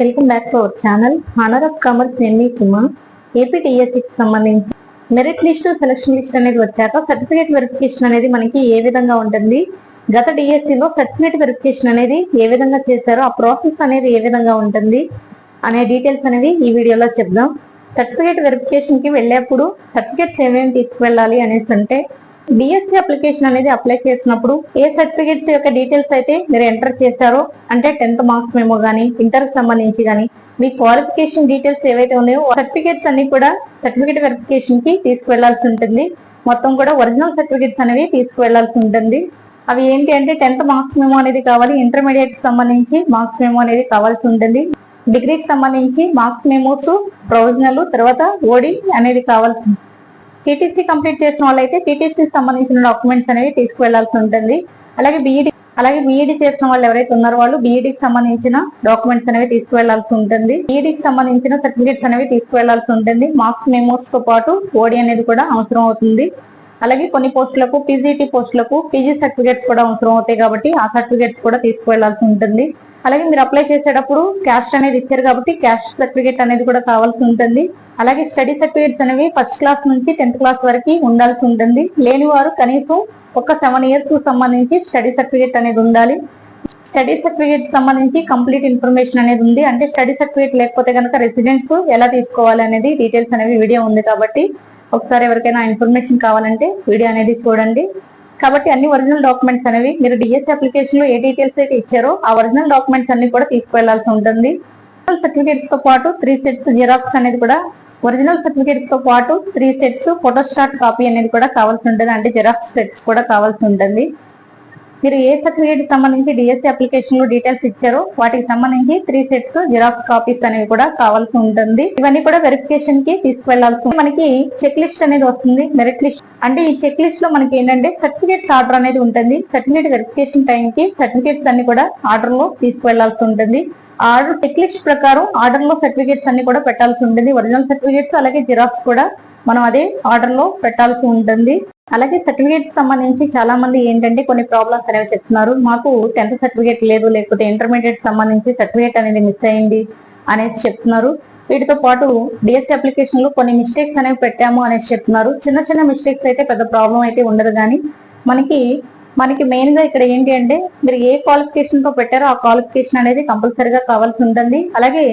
Welcome back to our channel. Honour of commerce నేను Suma AP కి సంబంధించి. మెరిట్ లిస్ట్ సెలక్షన్ లిస్ట్ అనేది వచ్చాక సర్టిఫికేట్ వెరిఫికేషన్ అనేది మనకి ఏ విధంగా ఉంటుంది? గత డిఎస్సిలో సర్టిఫికేట్ వెరిఫికేషన్ అనేది ఏ విధంగా చేశారో? ఆ ప్రాసెస్ అనేది ఏ విధంగా ఉంటుంది? అనే డీటెయిల్స్ అనేవి ఈ వీడియోలో చెప్దాం. సర్టిఫికేట్ వెరిఫికేషన్కి వెళ్ళేప్పుడు సర్టిఫికేట్స్ ఏమేమి తీసుకువెళ్ళాలి అనేసి అంటే డిఎస్సి అప్లికేషన్ అనేది అప్లై చేసినప్పుడు ఏ సర్టిఫికేట్స్ యొక్క డీటెయిల్స్ అయితే మీరు ఎంటర్ చేశారో అంటే టెన్త్ మార్క్స్ మేమో గానీ ఇంటర్ సంబంధించి గానీ మీ క్వాలిఫికేషన్ డీటెయిల్స్ ఏవైతే ఉన్నాయో సర్టిఫికేట్స్ అన్ని కూడా సర్టిఫికేట్ వెరిఫికేషన్కి తీసుకువెళ్ళాల్సి ఉంటుంది. మొత్తం కూడా ఒరిజినల్ సర్టిఫికేట్స్ అనేవి తీసుకువెళ్ళాల్సి ఉంటుంది. అవి ఏంటి అంటే టెన్త్ మార్క్స్ మేమో అనేది కావాలి ఇంటర్మీడియట్ సంబంధించి మార్క్స్ మేమో అనేది కావాల్సి ఉంటుంది. డిగ్రీకి సంబంధించి మార్క్స్ మెమోస్ ప్రొవిజనల్ తర్వాత ఓడి అనేది కావాల్సి టీటీసీ కంప్లీట్ చేసిన వాళ్ళైతే టీటీసీ సంబంధించిన డాక్యుమెంట్స్ అనేవి తీసుకువెళ్ళాల్సి ఉంటుంది. అలాగే బీఈడి అలాగే బీఈడి చేసిన వాళ్ళు ఎవరైతే ఉన్నారో వాళ్ళు బీఈడికి సంబంధించిన డాక్యుమెంట్స్ అనేవి తీసుకువెళ్ళాల్సి ఉంటుంది. బీఈడికి సంబంధించిన సర్టిఫికేట్స్ అనేవి తీసుకువెళ్ళాల్సి ఉంటుంది. మార్క్స్ మెమోస్తో పాటు ఓడి అనేది కూడా అవసరం అవుతుంది. అలాగే కొన్ని పోస్టులకు పీజీటీ పోస్టులకు పీజీ సర్టిఫికేట్స్ కూడా అవసరం అవుతాయి కాబట్టి ఆ సర్టిఫికేట్స్ కూడా తీసుకువెళ్ళాల్సి ఉంటుంది. అలాగే మీరు అప్లై చేసేటప్పుడు క్యాస్ట్ అనేది ఇచ్చారు కాబట్టి క్యాస్ట్ సర్టిఫికేట్ అనేది కూడా కావాల్సి ఉంటుంది. అలాగే స్టడీ సర్టిఫికేట్స్ అనేవి ఫస్ట్ క్లాస్ నుంచి టెన్త్ క్లాస్ వరకు ఉండాల్సి ఉంటుంది. లేని వారు కనీసం ఒక సెవెన్ ఇయర్స్కు సంబంధించి స్టడీ సర్టిఫికేట్ అనేది ఉండాలి. స్టడీ సర్టిఫికేట్ సంబంధించి కంప్లీట్ ఇన్ఫర్మేషన్ అనేది ఉంది. అంటే స్టడీ సర్టిఫికేట్ లేకపోతే కనుక రెసిడెంట్స్ ఎలా తీసుకోవాలి అనేది డీటెయిల్స్ అనేవి వీడియో ఉంది కాబట్టి ఒకసారి ఎవరికైనా ఇన్ఫర్మేషన్ కావాలంటే వీడియో అనేది చూడండి. కాబట్టి అన్ని ఒరిజినల్ డాక్యుమెంట్స్ అనేవి మీరు డిఎస్ అప్లికేషన్లో ఏ డీటెయిల్స్ అయితే ఇచ్చారో ఆ ఒరిజినల్ డాక్యుమెంట్స్ అన్ని కూడా తీసుకువెళ్ళాల్సి ఉంటుంది. సర్టిఫికేట్స్తో పాటు త్రీ సెట్స్ జిరాక్స్ అనేది కూడా ఒరిజినల్ సర్టిఫికేట్స్తో పాటు త్రీ సెట్స్ ఫోటోస్టాట్ కాపీ అనేది కూడా కావాల్సి ఉంటుంది. అంటే జిరాక్స్ సెట్స్ కూడా కావాల్సి ఉంటుంది. మీరు ఏ సర్టిఫికేట్ సంబంధించి డిఎస్సి అప్లికేషన్లో డీటెయిల్స్ ఇచ్చారో వాటికి సంబంధించి త్రీ సెట్స్ జిరాక్స్ కాపీస్ అనేవి కూడా కావాల్సి ఉంటుంది. ఇవన్నీ కూడా వెరిఫికేషన్కి తీసుకువెళ్ళాల్సి ఉంటుంది. మనకి చెక్ లిస్ట్ అనేది వస్తుంది మెరిట్ లిస్ట్ అంటే ఈ చెక్ లిస్ట్లో మనకి ఏంటంటే సర్టిఫికేట్స్ ఆర్డర్ అనేది ఉంటుంది. సర్టిఫికేట్ వెరిఫికేషన్ టైం కి సర్టిఫికేట్స్ అన్ని కూడా ఆర్డర్లో తీసుకువెళ్ళాల్సి ఉంటుంది. ఆర్డర్ చెక్ లిస్ట్ ప్రకారం ఆర్డర్లో సర్టిఫికేట్స్ అన్ని కూడా పెట్టాల్సి ఉంటుంది. ఒరిజినల్ సర్టిఫికేట్స్ అలాగే జిరాక్స్ కూడా మనం అదే ఆర్డర్లో పెట్టాల్సి ఉంటుంది. అలాగే సర్టిఫికేట్ సంబంధించి చాలా మంది ఏంటంటే కొన్ని ప్రాబ్లమ్స్ అనేవి చెప్తున్నారు. మాకు టెన్త్ సర్టిఫికేట్ లేదు లేకపోతే ఇంటర్మీడియట్ సంబంధించి సర్టిఫికేట్ అనేది మిస్ అయింది అనేసి చెప్తున్నారు. వీటితో పాటు డిఎస్సీ అప్లికేషన్లో కొన్ని మిస్టేక్స్ అనేవి పెట్టాము అనేసి చెప్తున్నారు. చిన్న చిన్న మిస్టేక్స్ అయితే పెద్ద ప్రాబ్లం అయితే ఉండదు కానీ మనకి మనకి మెయిన్గా ఇక్కడ ఏంటి అంటే మీరు ఏ క్వాలిఫికేషన్తో పెట్టారో ఆ క్వాలిఫికేషన్ అనేది కంపల్సరీగా కావాల్సి ఉంటుంది. అలాగే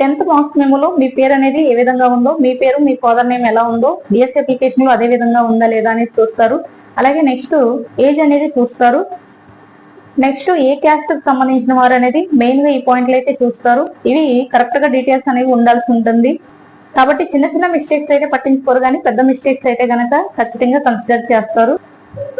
టెన్త్ మార్క్స్ మెమోలో మీ పేరు అనేది ఏ విధంగా ఉందో మీ పేరు మీ ఫాదర్ నేమ్ ఎలా ఉందో డిఎస్సి అప్లికేషన్లో అదే విధంగా ఉందా లేదా అనేది చూస్తారు. అలాగే నెక్స్ట్ ఏజ్ అనేది చూస్తారు. నెక్స్ట్ ఏ క్యాస్ట్కి సంబంధించిన వారు అనేది మెయిన్గా ఈ పాయింట్లు అయితే చూస్తారు. ఇవి కరెక్ట్గా డీటెయిల్స్ అనేవి ఉండాల్సి ఉంటుంది. కాబట్టి చిన్న చిన్న మిస్టేక్స్ అయితే పట్టించుకోరు కానీ పెద్ద మిస్టేక్స్ అయితే గనక ఖచ్చితంగా కన్సిడర్ చేస్తారు.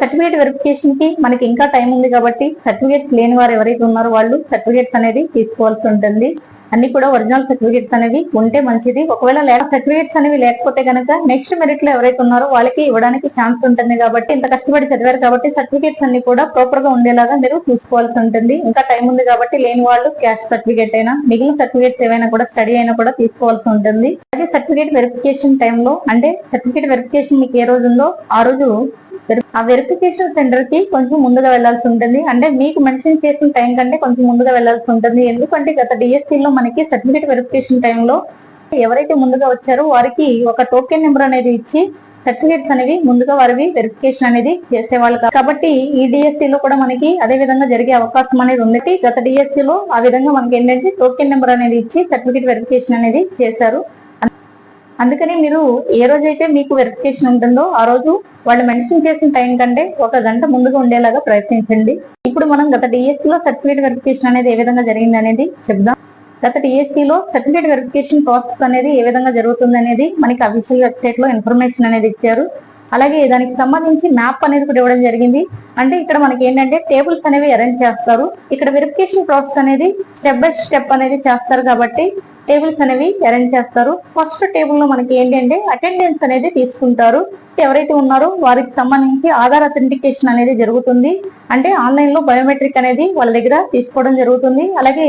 సర్టిఫికేట్ వెరిఫికేషన్కి మనకి ఇంకా టైం ఉంది కాబట్టి సర్టిఫికేట్స్ లేని వారు ఎవరైతే ఉన్నారో వాళ్ళు సర్టిఫికేట్స్ అనేది తీసుకోవాల్సి ఉంటుంది. అన్ని కూడా ఒరిజినల్ సర్టిఫికేట్స్ అనేవి ఉంటే మంచిది. ఒకవేళ లేక సర్టిఫికేట్స్ అనేవి లేకపోతే కనుక నెక్స్ట్ మెరిట్లో ఎవరైతే ఉన్నారో వాళ్ళకి ఇవ్వడానికి ఛాన్స్ ఉంటుంది కాబట్టి ఇంత కష్టపడి చదివారు కాబట్టి సర్టిఫికేట్స్ అన్ని కూడా ప్రాపర్గా ఉండేలాగా మీరు చూసుకోవాల్సి ఉంటుంది. ఇంకా టైం ఉంది కాబట్టి లేని వాళ్ళు క్యాస్ట్ సర్టిఫికేట్ అయినా మిగిలిన సర్టిఫికేట్స్ ఏవైనా కూడా స్టడీ అయినా కూడా తీసుకోవాల్సి ఉంటుంది. అలాగే సర్టిఫికేట్ వెరిఫికేషన్ టైంలో అంటే సర్టిఫికేట్ వెరిఫికేషన్ మీకు ఏ రోజు ఉందో ఆ రోజు ఆ వెరిఫికేషన్ సెంటర్కి కొంచెం ముందుగా వెళ్ళాల్సి ఉంటుంది. అంటే మీకు మెన్షన్ చేసిన టైం కంటే కొంచెం ముందుగా వెళ్ళాల్సి ఉంటుంది. ఎందుకంటే గత డిఎస్సి లో మనకి సర్టిఫికేట్ వెరిఫికేషన్ టైంలో ఎవరైతే ముందుగా వచ్చారో వారికి ఒక టోకెన్ నెంబర్ అనేది ఇచ్చి సర్టిఫికేట్స్ అనేవి ముందుగా వారివి వెరిఫికేషన్ అనేది చేసేవాళ్ళు కాబట్టి ఈ డిఎస్సి లో కూడా మనకి అదే విధంగా జరిగే అవకాశం అనేది ఉంది. గత డిఎస్సి లో ఆ విధంగా మనకి ఏంటంటే టోకెన్ నెంబర్ అనేది ఇచ్చి సర్టిఫికేట్ వెరిఫికేషన్ అనేది చేశారు. అందుకని మీరు ఏ రోజైతే మీకు వెరిఫికేషన్ ఉంటుందో ఆ రోజు వాళ్ళు మెన్షన్ చేసిన టైం కంటే ఒక గంట ముందుగా ఉండేలాగా ప్రయత్నించండి. ఇప్పుడు మనం గత డిఎస్సి లో సర్టిఫికేట్ వెరిఫికేషన్ అనేది ఏ విధంగా జరిగింది అనేది చెప్దాం. గత డిఎస్సి లో సర్టిఫికేట్ వెరిఫికేషన్ ప్రాసెస్ అనేది ఏ విధంగా జరుగుతుంది అనేది మనకి అఫీషియల్ వెబ్సైట్లో ఇన్ఫర్మేషన్ అనేది ఇచ్చారు. అలాగే దానికి సంబంధించి మ్యాప్ అనేది కూడా ఇవ్వడం జరిగింది. అంటే ఇక్కడ మనకి ఏంటంటే టేబుల్స్ అనేవి అరేంజ్ చేస్తారు. ఇక్కడ వెరిఫికేషన్ ప్రాసెస్ అనేది స్టెప్ బై స్టెప్ అనేది చేస్తారు కాబట్టి టేబుల్స్ అనేవి అరేంజ్ చేస్తారు. ఫస్ట్ టేబుల్లో మనకి ఏంటంటే అటెండెన్స్ అనేది తీసుకుంటారు. ఎవరైతే ఉన్నారో వారికి సంబంధించి ఆధార్ అథెంటికేషన్ అనేది జరుగుతుంది. అంటే ఆన్లైన్లో బయోమెట్రిక్ అనేది వాళ్ళ దగ్గర తీసుకోవడం జరుగుతుంది. అలాగే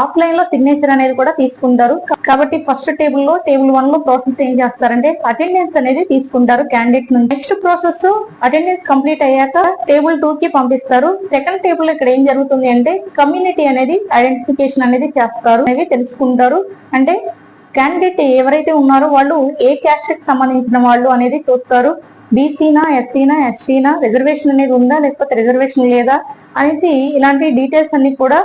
ఆఫ్లైన్లో సిగ్నేచర్ అనేది కూడా తీసుకుంటారు. కాబట్టి ఫస్ట్ టేబుల్లో టేబుల్ వన్లో ప్రాసెస్ ఏం చేస్తారంటే అటెండెన్స్ అనేది తీసుకుంటారు క్యాండిడేట్ నుంచి. నెక్స్ట్ ప్రాసెస్ అటెండెన్స్ కంప్లీట్ అయ్యాక టేబుల్ టూ కి పంపిస్తారు. సెకండ్ టేబుల్ ఇక్కడ ఏం జరుగుతుంది అంటే కమ్యూనిటీ అనేది ఐడెంటిఫికేషన్ అనేది చేస్తారు. అనేది తెలుసుకుంటారు. అంటే క్యాండిడేట్ ఎవరైతే ఉన్నారో వాళ్ళు ఏ క్యాస్ట్కి సంబంధించిన వాళ్ళు అనేది చూస్తారు. బీసీనా ఎస్సీనా ఎస్టీనా రిజర్వేషన్ అనేది ఉందా లేకపోతే రిజర్వేషన్ లేదా అనేది ఇలాంటి డీటెయిల్స్ అన్ని కూడా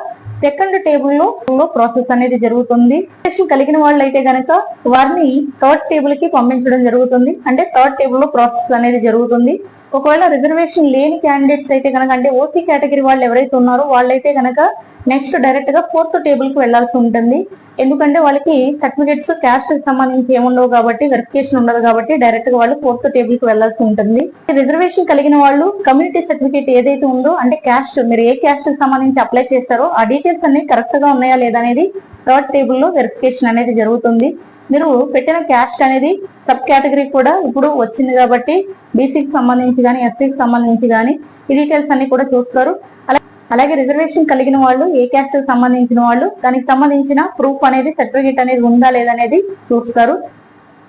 సెకండ్ టేబుల్లో ప్రాసెస్ అనేది జరుగుతుంది. రిజర్వేషన్ కలిగిన వాళ్ళు అయితే గనక వారిని థర్డ్ టేబుల్కి పంపించడం జరుగుతుంది. అంటే థర్డ్ టేబుల్లో ప్రాసెస్ అనేది జరుగుతుంది. ఒకవేళ రిజర్వేషన్ లేని క్యాండిడేట్స్ అయితే కనుక అంటే ఓసీ కేటగిరీ వాళ్ళు ఎవరైతే ఉన్నారో వాళ్ళైతే కనుక నెక్స్ట్ డైరెక్ట్గా ఫోర్త్ టేబుల్కి వెళ్ళాల్సి ఉంటుంది. ఎందుకంటే వాళ్ళకి సర్టిఫికేట్స్ క్యాస్ట్ సంబంధించి ఏముండవు కాబట్టి వెరిఫికేషన్ ఉండదు కాబట్టి డైరెక్ట్గా వాళ్ళు ఫోర్త్ టేబుల్కి వెళ్ళాల్సి ఉంటుంది. రిజర్వేషన్ కలిగిన వాళ్ళు కమ్యూనిటీ సర్టిఫికేట్ ఏదైతే ఉందో అంటే క్యాస్ట్ మీరు ఏ క్యాస్ట్ సంబంధించి అప్లై చేస్తారో ఆ డీటెయిల్స్ అన్ని కరెక్ట్గా ఉన్నాయా లేదా అనేది థర్డ్ టేబుల్లో వెరిఫికేషన్ అనేది జరుగుతుంది. మీరు పెట్టిన క్యాస్ట్ అనేది సబ్ కేటగిరీ కూడా ఇప్పుడు వచ్చింది కాబట్టి బీసీకి సంబంధించి కానీ ఎస్సీకి సంబంధించి కానీ ఈ డీటెయిల్స్ అన్ని కూడా చూస్తారు. అలా- అలాగే రిజర్వేషన్ కలిగిన వాళ్ళు ఏ క్యాస్ట్ సంబంధించిన వాళ్ళు దానికి సంబంధించిన ప్రూఫ్ అనేది సర్టిఫికేట్ అనేది ఉందా లేదా అనేది చూస్తారు.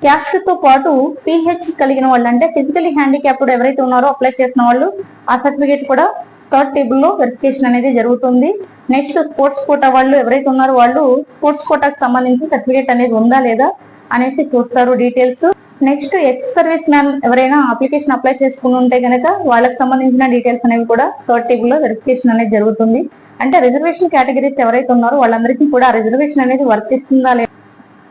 క్యాస్ట్తో పాటు పిహెచ్ కలిగిన వాళ్ళు అంటే ఫిజికలీ హ్యాండిక్యాప్డ్ ఎవరైతే ఉన్నారో అప్లై చేసిన వాళ్ళు ఆ సర్టిఫికేట్ కూడా థర్డ్ టేబుల్లో వెరిఫికేషన్ అనేది జరుగుతుంది. నెక్స్ట్ స్పోర్ట్స్ కోటా వాళ్ళు ఎవరైతే ఉన్నారో వాళ్ళు స్పోర్ట్స్ కోటాకు సంబంధించి సర్టిఫికేట్ అనేది ఉందా లేదా అనేసి చూస్తారు details next ex service man ఎవరైనా అప్లికేషన్ అప్లై చేసుకుని ఉంటే గనక వాళ్ళకి సంబంధించిన డీటెయిల్స్ అనేవి కూడా థర్డ్ టేబుల్లో వెరిఫికేషన్ అనేది జరుగుతుంది. అంటే రిజర్వేషన్ కేటగిరీస్ ఎవరైతే ఉన్నారో వాళ్ళందరికీ కూడా రిజర్వేషన్ అనేది వర్తిస్తుందా లేదా?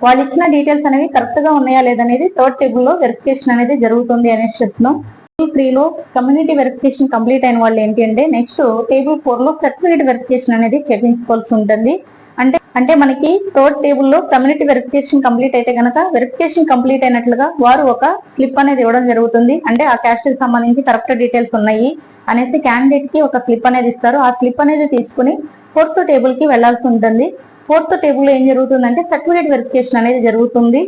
వాళ్ళు ఇచ్చిన డీటెయిల్స్ అనేవి కరెక్ట్గా ఉన్నాయా లేదనేది థర్డ్ టేబుల్లో వెరిఫికేషన్ అనేది జరుగుతుంది అనేసి చెప్తున్నాం. టేబుల్ త్రీ లో కమ్యూనిటీ వెరిఫికేషన్ కంప్లీట్ అయిన వాళ్ళు ఏంటి అంటే నెక్స్ట్ టేబుల్ ఫోర్లో సర్టిఫికేట్ వెరిఫికేషన్ అనేది చేపించుకోవాల్సి ఉంటుంది. అంటే అంటే మనకి థర్డ్ టేబుల్లో కమ్యూనిటీ వెరిఫికేషన్ కంప్లీట్ అయితే గనక వెరిఫికేషన్ కంప్లీట్ అయినట్లుగా వారు ఒక స్లిప్ అనేది ఇవ్వడం జరుగుతుంది. అంటే ఆ క్యాస్ట్కి సంబంధించి కరెక్ట్ డీటెయిల్స్ ఉన్నాయి అనేసి క్యాండిడేట్కి ఒక స్లిప్ అనేది ఇస్తారు. ఆ స్లిప్ అనేది తీసుకుని ఫోర్త్ టేబుల్కి వెళ్ళాల్సి ఉంటుంది. ఫోర్త్ టేబుల్లో ఏం జరుగుతుందంటే సర్టిఫికేట్ వెరిఫికేషన్ అనేది జరుగుతుంది.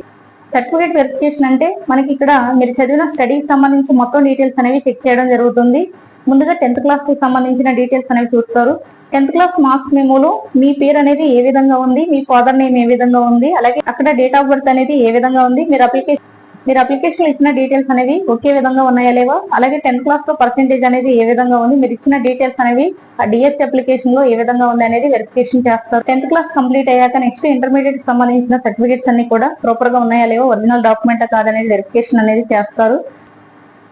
సర్టిఫికేట్ వెరిఫికేషన్ అంటే మనకి ఇక్కడ మీరు చదివిన స్టడీకి సంబంధించి మొత్తం డీటెయిల్స్ అనేవి చెక్ చేయడం జరుగుతుంది. ముందుగా టెన్త్ క్లాస్కి సంబంధించిన డీటెయిల్స్ అనేవి చూస్తారు. టెన్త్ క్లాస్ మార్క్స్ మెమోలో మీ పేరు అనేది ఏ విధంగా ఉంది మీ ఫాదర్ నేమ్ ఏ విధంగా ఉంది అలాగే అక్కడ డేట్ ఆఫ్ బర్త్ అనేది ఏ విధంగా ఉంది మీరు అప్లికేషన్ మీరు అప్లికేషన్లో ఇచ్చిన డీటెయిల్స్ అనేవి ఒకే విధంగా ఉన్నాయా లేవా? అలాగే టెన్త్ క్లాస్లో పర్సెంటేజ్ అనేది ఏ విధంగా ఉంది? మీరు ఇచ్చిన డీటెయిల్స్ అనేవి ఆ డిఎస్సి అప్లికేషన్లో ఏ విధంగా ఉంది అనేది వెరిఫికేషన్ చేస్తారు. టెన్త్ క్లాస్ కంప్లీట్ అయ్యాక నెక్స్ట్ ఇంటర్మీడియట్ సంబంధించిన సర్టిఫికేట్స్ అన్ని కూడా ప్రాపర్గా ఉన్నాయా లేవో? ఒరిజినల్ డాక్యుమెంట్ కాదనేది వెరిఫికేషన్ అనేది చేస్తారు.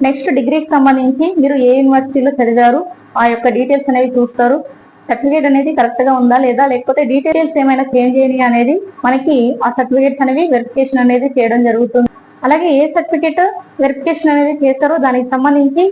నెక్స్ట్ డిగ్రీకి సంబంధించి మీరు ఏ యూనివర్సిటీలో చదివారు? ఆ యొక్క డీటెయిల్స్ అనేవి చూస్తారు. సర్టిఫికేట్ అనేది కరెక్ట్గా ఉందా లేదా? లేకపోతే డీటెయిల్స్ ఏమైనా చేంజ్ అయినాయి అనేది మనకి ఆ సర్టిఫికేట్స్ అనేవి వెరిఫికేషన్ అనేది చేయడం జరుగుతుంది. అలాగే ఏ సర్టిఫికేట్ వెరిఫికేషన్ అనేది చేస్తారో దానికి సంబంధించి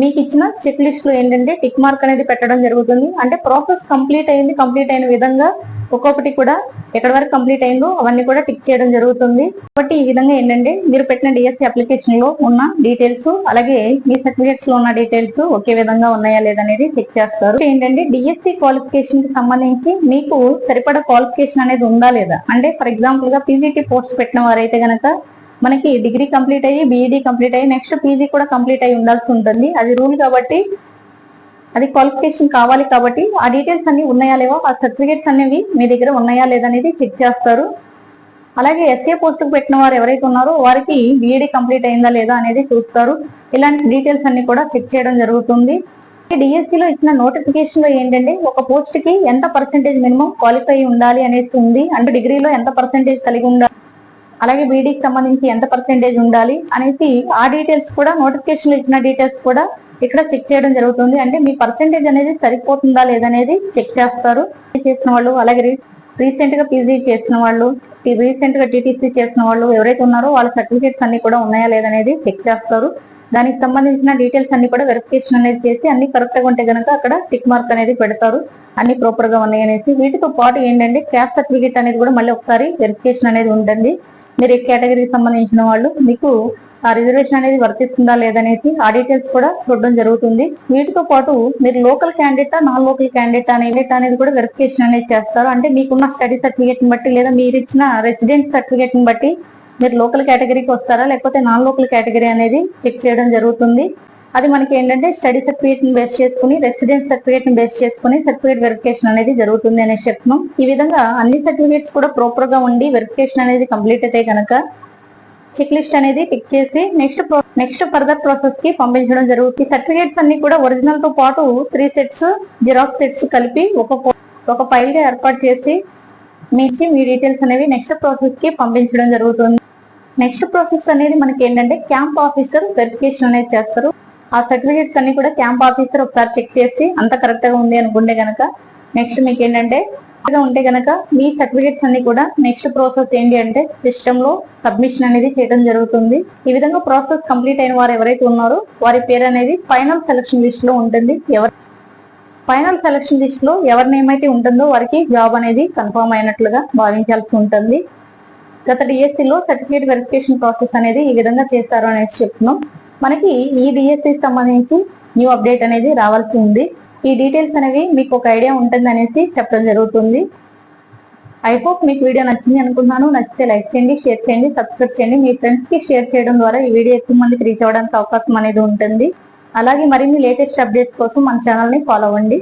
మీకు ఇచ్చిన చెక్ లిస్ట్లో ఏంటంటే టిక్ మార్క్ అనేది పెట్టడం జరుగుతుంది. అంటే ప్రాసెస్ కంప్లీట్ అయింది కంప్లీట్ అయిన విధంగా ఒక్కొక్కటి కూడా ఎక్కడి వరకు కంప్లీట్ అయిందో అవన్నీ కూడా టిక్ చేయడం జరుగుతుంది. కాబట్టి ఈ విధంగా ఏంటంటే మీరు పెట్టిన డిఎస్సి అప్లికేషన్లో ఉన్న డీటెయిల్స్ అలాగే మీ సర్టిఫికేట్స్లో ఉన్న డీటెయిల్స్ ఒకే విధంగా ఉన్నాయా లేదనేది చెక్ చేస్తారు. ఏంటంటే డిఎస్సి క్వాలిఫికేషన్కి సంబంధించి మీకు సరిపడా క్వాలిఫికేషన్ అనేది ఉందా లేదా? అంటే ఫర్ ఎగ్జాంపుల్గా పీజీటీ పోస్ట్ పెట్టిన వారైతే గనక మనకి డిగ్రీ కంప్లీట్ అయ్యి బీఈడి కంప్లీట్ అయ్యి నెక్స్ట్ పీజీ కూడా కంప్లీట్ అయ్యి ఉండాల్సి ఉంటుంది. అది రూల్ కాబట్టి అది క్వాలిఫికేషన్ కావాలి కాబట్టి ఆ డీటెయిల్స్ అన్ని ఉన్నాయా లేవో ఆ సర్టిఫికేట్స్ అనేవి మీ దగ్గర ఉన్నాయా లేదనేది చెక్ చేస్తారు. అలాగే ఎస్ఏ పోస్టుకు పెట్టిన వారు ఎవరైతే ఉన్నారో వారికి బీఈడీ కంప్లీట్ అయిందా లేదా అనేది చూస్తారు. ఇలాంటి డీటెయిల్స్ అన్ని కూడా చెక్ చేయడం జరుగుతుంది. డిఎస్సిలో ఇచ్చిన నోటిఫికేషన్లో ఏంటంటే ఒక పోస్ట్కి ఎంత పర్సెంటేజ్ మినిమం క్వాలిఫై ఉండాలి అనేసి ఉంది. అంటే డిగ్రీలో ఎంత పర్సెంటేజ్ కలిగి ఉండాలి అలాగే బీడీకి సంబంధించి ఎంత పర్సెంటేజ్ ఉండాలి అనేసి ఆ డీటెయిల్స్ కూడా నోటిఫికేషన్ ఇచ్చిన డీటెయిల్స్ కూడా ఇక్కడ చెక్ చేయడం జరుగుతుంది. అంటే మీ పర్సెంటేజ్ అనేది సరిపోతుందా లేదనేది చెక్ చేస్తారు. చేసిన వాళ్ళు అలాగే రీసెంట్గా పీజీ చేసిన వాళ్ళు రీసెంట్గా టీటీసీ చేసిన వాళ్ళు ఎవరైతే ఉన్నారో వాళ్ళ సర్టిఫికేట్స్ అన్ని కూడా ఉన్నాయా లేదనేది చెక్ చేస్తారు. దానికి సంబంధించిన డీటెయిల్స్ అన్ని కూడా వెరిఫికేషన్ అనేది చేసి అన్ని కరెక్ట్గా ఉంటే గనక అక్కడ టిక్ మార్క్ అనేది పెడతారు. అన్ని ప్రాపర్గా ఉన్నాయి అనేసి వీటితో పాటు ఏంటంటే క్యాస్ట్ సర్టిఫికేట్ అనేది కూడా మళ్ళీ ఒకసారి వెరిఫికేషన్ అనేది ఉంటుంది మీరు ఏ కేటగిరీకి సంబంధించిన వాళ్ళు మీకు ఆ రిజర్వేషన్ అనేది వర్తిస్తుందా లేదనేసి ఆ డీటెయిల్స్ కూడా చూడడం జరుగుతుంది. వీటితో పాటు మీరు local candidate non local candidate అనేది అనేది కూడా వెరిఫికేషన్ అనేది చేస్తారు. అంటే మీకున్న స్టడీ సర్టిఫికేట్ని బట్టి లేదా మీరు ఇచ్చిన రెసిడెంట్ సర్టిఫికేట్ని బట్టి మీరు లోకల్ కేటగిరీకి వస్తారా లేకపోతే నాన్ లోకల్ కేటగిరీ అనేది చెక్ చేయడం జరుగుతుంది. అది మనకి ఏంటంటే స్టడీ సర్టిఫికేట్ని బేస్ చేసుకుని రెసిడెన్స్ సర్టిఫికేట్ని బేస్ చేసుకుని సర్టిఫికేట్ వెరిఫికేషన్ అనేది జరుగుతుంది అనేసి చెప్తున్నాం ఈ విధంగా అన్ని సర్టిఫికేట్స్ కూడా ప్రాపర్గా ఉండి వెరిఫికేషన్ అనేది కంప్లీట్ అయితే కనుక చెక్ లిస్ట్ అనేది టిక్ చేసి నెక్స్ట్ నెక్స్ట్ ఫర్దర్ ప్రాసెస్కి పంపించడం జరుగుతుంది. సర్టిఫికేట్స్ అన్ని కూడా ఒరిజినల్తో పాటు త్రీ సెట్స్ జిరాక్స్ సెట్స్ కలిపి ఒక ఒక ఫైల్గా ఏర్పాటు చేసి మీకు మీ డీటెయిల్స్ అనేవి నెక్స్ట్ ప్రాసెస్కి పంపించడం జరుగుతుంది. నెక్స్ట్ ప్రాసెస్ అనేది మనకి ఏంటంటే క్యాంప్ ఆఫీసర్ వెరిఫికేషన్ అనేది చేస్తారు. ఆ సర్టిఫికేట్స్ అన్ని కూడా క్యాంప్ ఆఫీసర్ ఒకసారి చెక్ చేసి అంత కరెక్ట్గా ఉంది అనుకుంటే గనక నెక్స్ట్ మీకు ఏంటంటే ఉంటే గనక మీ సర్టిఫికేట్స్ అన్ని కూడా నెక్స్ట్ ప్రాసెస్ ఏంటి అంటే సిస్టమ్లో సబ్మిషన్ అనేది చేయడం జరుగుతుంది. ఈ విధంగా ప్రాసెస్ కంప్లీట్ అయిన వారు ఎవరైతే ఉన్నారో వారి పేరు అనేది ఫైనల్ సెలక్షన్ లిస్ట్లో ఉంటుంది. ఎవరు ఫైనల్ సెలక్షన్ లిస్ట్లో ఎవరి నేమ్ అయితే ఉంటుందో వారికి జాబ్ అనేది కన్ఫర్మ్ అయినట్లుగా భావించాల్సి ఉంటుంది. గత డిఎస్సీలో సర్టిఫికేట్ వెరిఫికేషన్ ప్రాసెస్ అనేది ఈ విధంగా చేస్తారు అనేసి చెప్తున్నాం. మనకి ఈ డిఎస్సి సంబంధించి న్యూ అప్డేట్ అనేది రావాల్సి ఉంది. ఈ డీటెయిల్స్ అనేవి మీకు ఒక ఐడియా ఉంటుంది అనేసి చెప్పడం జరుగుతుంది. ఐ హోప్ మీకు వీడియో నచ్చింది అనుకున్నాను నచ్చితే లైక్ చేయండి షేర్ చేయండి సబ్స్క్రైబ్ చేయండి. మీ ఫ్రెండ్స్కి షేర్ చేయడం ద్వారా ఈ వీడియో ఎక్కువ మందికి రీచ్ అవ్వడానికి అవకాశం అనేది ఉంటుంది. అలాగే మరిన్ని లేటెస్ట్ అప్డేట్స్ కోసం మన ఛానల్ని ఫాలో అవ్వండి.